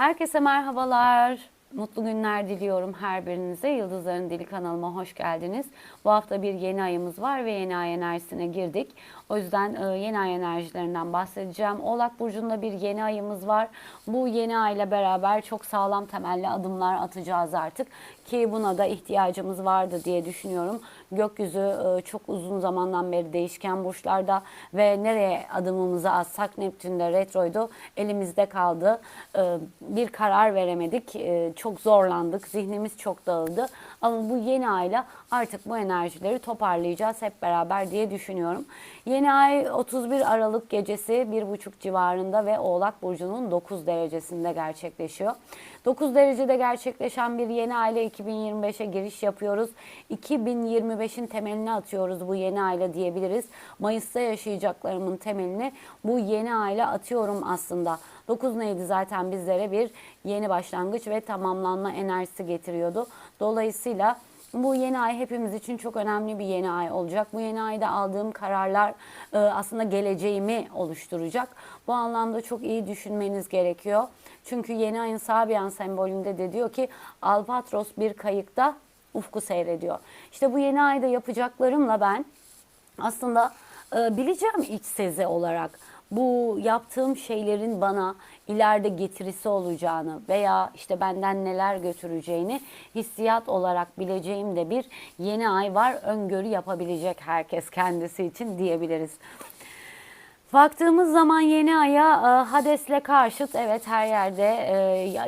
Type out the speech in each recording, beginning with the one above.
Herkese merhabalar. Mutlu günler diliyorum her birinize. Yıldızların Dili kanalıma hoş geldiniz. Bu hafta bir yeni ayımız var ve yeni ay enerjisine girdik. O yüzden e, yeni ay enerjilerinden bahsedeceğim. Oğlak Burcu'nda bir yeni ayımız var. Bu yeni ayla beraber çok sağlam temelli adımlar atacağız artık. Ki buna da ihtiyacımız vardı diye düşünüyorum. Gökyüzü e, çok uzun zamandan beri değişken burçlarda ve nereye adımımızı atsak Neptün'de retroydu elimizde kaldı. E, Bir karar veremedik. Çok zorlandık. Zihnimiz çok dağıldı. Ama bu yeni ayla artık bu enerjileri toparlayacağız hep beraber diye düşünüyorum. Yeni ay 31 Aralık gecesi 1.30 civarında ve Oğlak Burcu'nun 9 derecesinde gerçekleşiyor. 9 derecede gerçekleşen bir yeni ayla 2025'e giriş yapıyoruz. 2025'in temelini atıyoruz bu yeni ayla diyebiliriz. Mayıs'ta yaşayacaklarımın temelini bu yeni ayla atıyorum aslında. 9 neydi zaten bizlere bir yeni başlangıç ve tamamlanma enerjisi getiriyordu. Dolayısıyla bu yeni ay hepimiz için çok önemli bir yeni ay olacak. Bu yeni ayda aldığım kararlar e, aslında geleceğimi oluşturacak. Bu anlamda çok iyi düşünmeniz gerekiyor. Çünkü yeni ayın Sabian sembolünde de diyor ki Albatros bir kayıkta ufku seyrediyor. İşte bu yeni ayda yapacaklarımla ben aslında e, bileceğim iç sezi olarak bu yaptığım şeylerin bana ileride getirisi olacağını veya işte benden neler götüreceğini hissiyat olarak bileceğim de bir yeni ay var. Öngörü yapabilecek herkes kendisi için diyebiliriz. Baktığımız zaman yeni aya e, Hades'le karşıt evet her yerde e,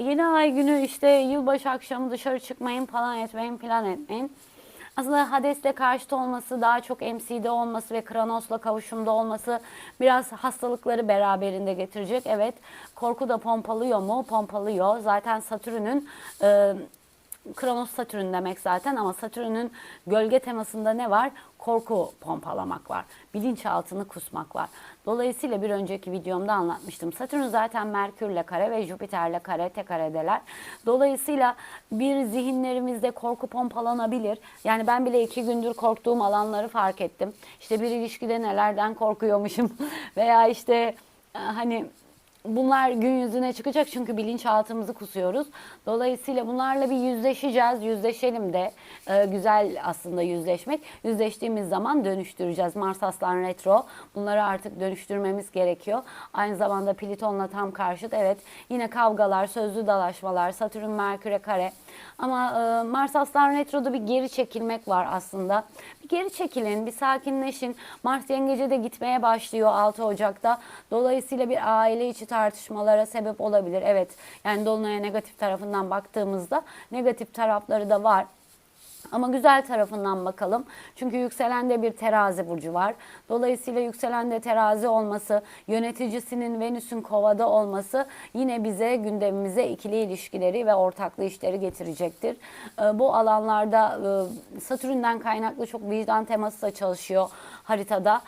yeni ay günü işte yılbaşı akşamı dışarı çıkmayın falan etmeyin plan etmeyin. Aslında Hades'le karşıt olması daha çok MC'de olması ve Kranos'la kavuşumda olması biraz hastalıkları beraberinde getirecek. Evet korku da pompalıyor mu? Pompalıyor. Zaten Satürn'ün e, Kronos Satürn demek zaten ama Satürn'ün gölge temasında ne var? Korku pompalamak var. Bilinçaltını kusmak var. Dolayısıyla bir önceki videomda anlatmıştım. Satürn zaten Merkürle kare ve Jüpiterle kare tek karedeler. Dolayısıyla bir zihinlerimizde korku pompalanabilir. Yani ben bile iki gündür korktuğum alanları fark ettim. İşte bir ilişkide nelerden korkuyormuşum veya işte e, hani bunlar gün yüzüne çıkacak çünkü bilinçaltımızı kusuyoruz. Dolayısıyla bunlarla bir yüzleşeceğiz. Yüzleşelim de Ee, güzel aslında yüzleşmek. Yüzleştiğimiz zaman dönüştüreceğiz. Mars Aslan Retro. Bunları artık dönüştürmemiz gerekiyor. Aynı zamanda Plüton'la tam karşıt. Evet yine kavgalar, sözlü dalaşmalar, Satürn Merkür'e kare. Ama e, Mars Aslan Retro'da bir geri çekilmek var aslında. Bir geri çekilin, bir sakinleşin. Mars Yengeç'e de gitmeye başlıyor 6 Ocak'ta. Dolayısıyla bir aile içi tartışmalara sebep olabilir. Evet yani Dolunay'a negatif tarafından baktığımızda negatif tarafları da var. Ama güzel tarafından bakalım. Çünkü yükselende bir terazi burcu var. Dolayısıyla yükselende terazi olması, yöneticisinin Venüs'ün kovada olması yine bize gündemimize ikili ilişkileri ve ortaklı işleri getirecektir. Ee, Bu alanlarda e, Satürn'den kaynaklı çok vicdan teması da çalışıyor haritada.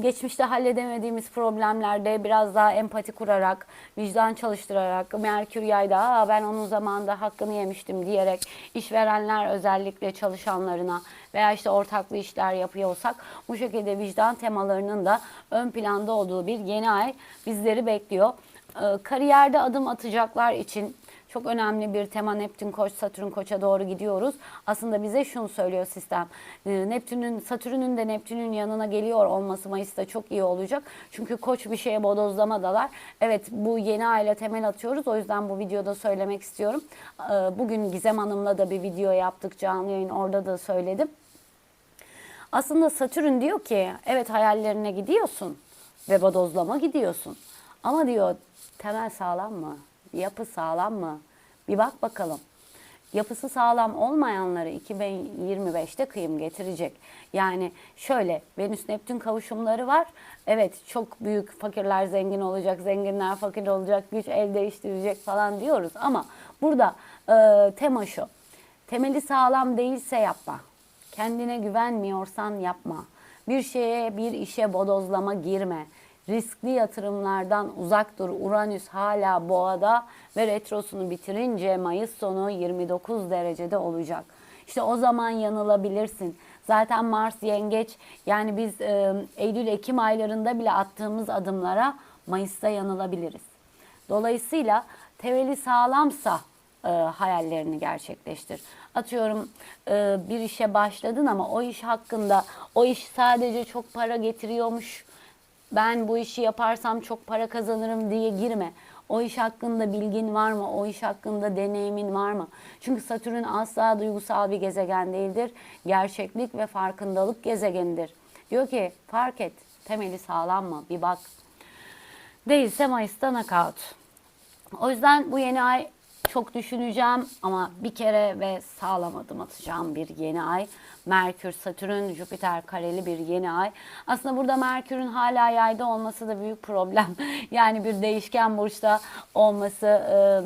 Geçmişte halledemediğimiz problemlerde biraz daha empati kurarak, vicdan çalıştırarak, Merkür yayda Aa, ben onun zamanında hakkını yemiştim diyerek işverenler özellikle çalışanlarına veya işte ortaklı işler yapıyorsak bu şekilde vicdan temalarının da ön planda olduğu bir yeni ay bizleri bekliyor. Kariyerde adım atacaklar için çok önemli bir tema Neptün Koç, Satürn Koç'a doğru gidiyoruz. Aslında bize şunu söylüyor sistem. Ee, Neptün'ün, Satürn'ün de Neptün'ün yanına geliyor olması Mayıs'ta çok iyi olacak. Çünkü Koç bir şeye bodozlamadalar. Evet bu yeni ayla temel atıyoruz. O yüzden bu videoda söylemek istiyorum. Ee, Bugün Gizem Hanım'la da bir video yaptık canlı yayın orada da söyledim. Aslında Satürn diyor ki evet hayallerine gidiyorsun ve bodozlama gidiyorsun. Ama diyor temel sağlam mı? Yapı sağlam mı? Bir bak bakalım. Yapısı sağlam olmayanları 2025'te kıyım getirecek. Yani şöyle Venüs Neptün kavuşumları var. Evet çok büyük fakirler zengin olacak, zenginler fakir olacak, güç el değiştirecek falan diyoruz. Ama burada e, tema şu. Temeli sağlam değilse yapma. Kendine güvenmiyorsan yapma. Bir şeye, bir işe bodozlama girme. Riskli yatırımlardan uzak dur. Uranüs hala boğada ve retrosunu bitirince Mayıs sonu 29 derecede olacak. İşte o zaman yanılabilirsin. Zaten Mars yengeç yani biz e, Eylül-Ekim aylarında bile attığımız adımlara Mayıs'ta yanılabiliriz. Dolayısıyla temeli sağlamsa e, hayallerini gerçekleştir. Atıyorum e, bir işe başladın ama o iş hakkında o iş sadece çok para getiriyormuş. Ben bu işi yaparsam çok para kazanırım diye girme. O iş hakkında bilgin var mı? O iş hakkında deneyimin var mı? Çünkü Satürn asla duygusal bir gezegen değildir. Gerçeklik ve farkındalık gezegenidir. Diyor ki fark et. Temeli sağlam mı? Bir bak. Değilse Mayıs'ta knockout. O yüzden bu yeni ay çok düşüneceğim ama bir kere ve sağlam adım atacağım bir yeni ay. Merkür, Satürn, Jüpiter kareli bir yeni ay. Aslında burada Merkür'ün hala yayda olması da büyük problem. Yani bir değişken burçta olması ıı,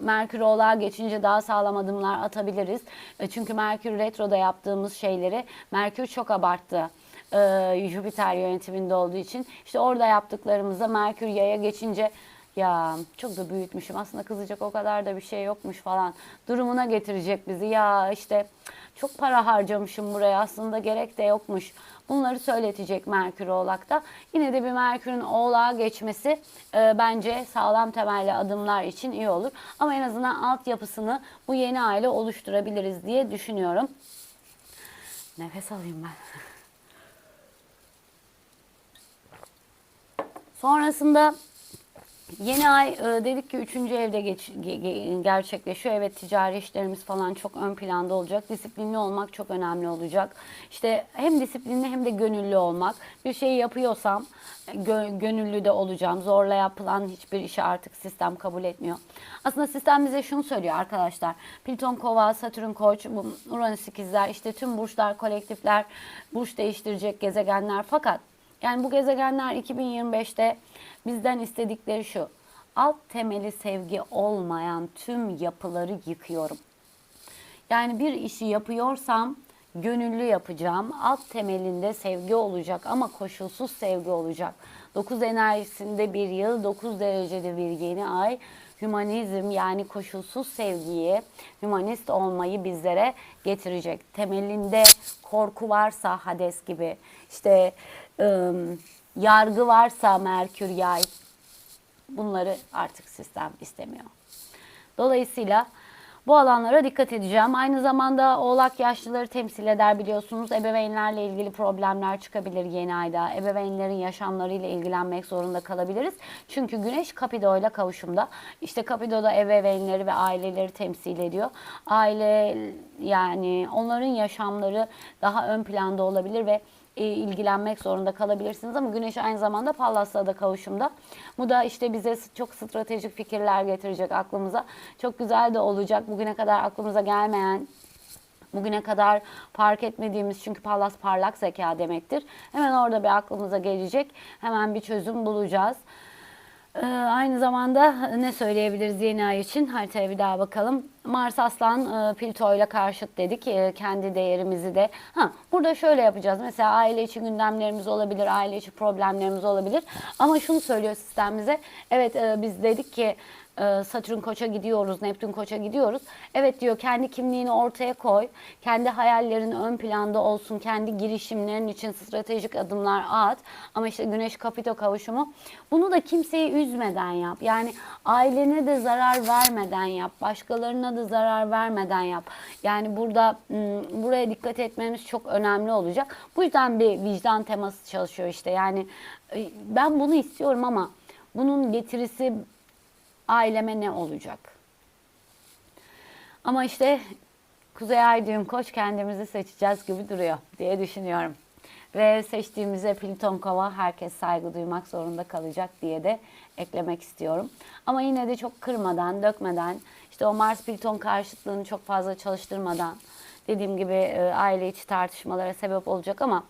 Merkür oğlağa geçince daha sağlam adımlar atabiliriz. E, Çünkü Merkür retroda yaptığımız şeyleri Merkür çok abarttı. E, Jüpiter yönetiminde olduğu için. işte orada yaptıklarımızda Merkür yaya geçince ya çok da büyütmüşüm aslında kızacak o kadar da bir şey yokmuş falan durumuna getirecek bizi. Ya işte çok para harcamışım buraya aslında gerek de yokmuş. Bunları söyletecek Merkür Oğlak'ta. Yine de bir Merkür'ün Oğlak'a geçmesi e, bence sağlam temelli adımlar için iyi olur. Ama en azından altyapısını bu yeni aile oluşturabiliriz diye düşünüyorum. Nefes alayım ben. Sonrasında Yeni ay e, dedik ki üçüncü evde geç, ge- ge- gerçekleşiyor. Evet ticari işlerimiz falan çok ön planda olacak. Disiplinli olmak çok önemli olacak. İşte hem disiplinli hem de gönüllü olmak. Bir şeyi yapıyorsam gö- gönüllü de olacağım. Zorla yapılan hiçbir işi artık sistem kabul etmiyor. Aslında sistem bize şunu söylüyor arkadaşlar. Plüton kova, Satürn koç, Uranüs ikizler, işte tüm burçlar, kolektifler, burç değiştirecek gezegenler. Fakat yani bu gezegenler 2025'te bizden istedikleri şu. Alt temeli sevgi olmayan tüm yapıları yıkıyorum. Yani bir işi yapıyorsam gönüllü yapacağım. Alt temelinde sevgi olacak ama koşulsuz sevgi olacak. 9 enerjisinde bir yıl, 9 derecede bir yeni ay. Hümanizm yani koşulsuz sevgiyi, hümanist olmayı bizlere getirecek. Temelinde korku varsa Hades gibi, işte ım, yargı varsa Merkür yay, bunları artık sistem istemiyor. Dolayısıyla bu alanlara dikkat edeceğim. Aynı zamanda oğlak yaşlıları temsil eder biliyorsunuz. Ebeveynlerle ilgili problemler çıkabilir yeni ayda. Ebeveynlerin yaşamlarıyla ilgilenmek zorunda kalabiliriz. Çünkü güneş Kapido ile kavuşumda. İşte Kapido'da ebeveynleri ve aileleri temsil ediyor. Aile yani onların yaşamları daha ön planda olabilir ve e, ilgilenmek zorunda kalabilirsiniz ama Güneş aynı zamanda Pallas'la da kavuşumda. Bu da işte bize çok stratejik fikirler getirecek aklımıza. Çok güzel de olacak. Bugüne kadar aklımıza gelmeyen Bugüne kadar fark etmediğimiz çünkü Pallas parlak zeka demektir. Hemen orada bir aklımıza gelecek. Hemen bir çözüm bulacağız. Ee, aynı zamanda ne söyleyebiliriz yeni ay için? Haritaya bir daha bakalım. Mars Aslan e, Plüto ile karşıt dedik. E, kendi değerimizi de. Ha, burada şöyle yapacağız. Mesela aile içi gündemlerimiz olabilir, aile içi problemlerimiz olabilir. Ama şunu söylüyor sistem bize. Evet e, biz dedik ki e, Satürn koça gidiyoruz, Neptün koça gidiyoruz. Evet diyor kendi kimliğini ortaya koy. Kendi hayallerin ön planda olsun. Kendi girişimlerin için stratejik adımlar at. Ama işte Güneş Kapito kavuşumu. Bunu da kimseyi üzmeden yap. Yani ailene de zarar vermeden yap. Başkalarına da zarar vermeden yap. Yani burada m, buraya dikkat etmemiz çok önemli olacak. Bu yüzden bir vicdan teması çalışıyor işte. Yani e, ben bunu istiyorum ama bunun getirisi aileme ne olacak? Ama işte Kuzey Ay koç kendimizi seçeceğiz gibi duruyor diye düşünüyorum. Ve seçtiğimize Plüton kova herkes saygı duymak zorunda kalacak diye de eklemek istiyorum. Ama yine de çok kırmadan, dökmeden, işte o Mars Plüton karşıtlığını çok fazla çalıştırmadan dediğim gibi e, aile içi tartışmalara sebep olacak ama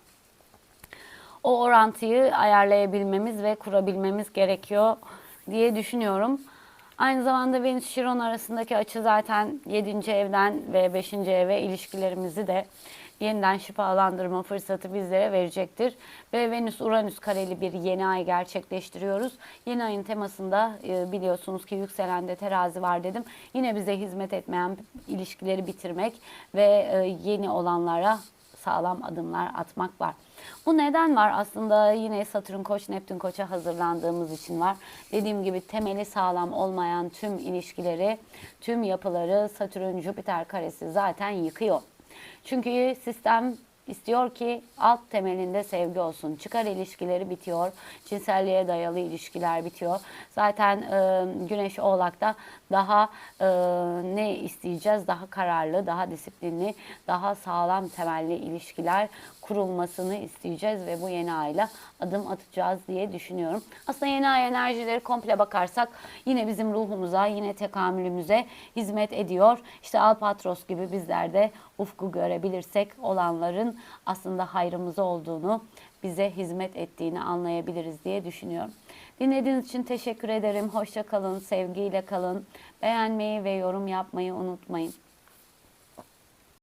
o orantıyı ayarlayabilmemiz ve kurabilmemiz gerekiyor diye düşünüyorum. Aynı zamanda Venüs Şiron arasındaki açı zaten 7. evden ve 5. eve ilişkilerimizi de yeniden şifalandırma fırsatı bizlere verecektir. Ve Venüs Uranüs kareli bir yeni ay gerçekleştiriyoruz. Yeni ayın temasında e, biliyorsunuz ki yükselende terazi var dedim. Yine bize hizmet etmeyen ilişkileri bitirmek ve e, yeni olanlara sağlam adımlar atmak var. Bu neden var? Aslında yine Satürn Koç, Neptün Koç'a hazırlandığımız için var. Dediğim gibi temeli sağlam olmayan tüm ilişkileri, tüm yapıları Satürn Jüpiter karesi zaten yıkıyor. Çünkü sistem istiyor ki alt temelinde sevgi olsun. Çıkar ilişkileri bitiyor. Cinselliğe dayalı ilişkiler bitiyor. Zaten e, Güneş Oğlak'ta daha e, ne isteyeceğiz? Daha kararlı, daha disiplinli, daha sağlam temelli ilişkiler kurulmasını isteyeceğiz ve bu yeni ayla adım atacağız diye düşünüyorum. Aslında yeni ay enerjileri komple bakarsak yine bizim ruhumuza, yine tekamülümüze hizmet ediyor. İşte Alpatros gibi bizler de ufku görebilirsek olanların aslında hayrımıza olduğunu, bize hizmet ettiğini anlayabiliriz diye düşünüyorum. Dinlediğiniz için teşekkür ederim. Hoşça kalın, sevgiyle kalın. Beğenmeyi ve yorum yapmayı unutmayın.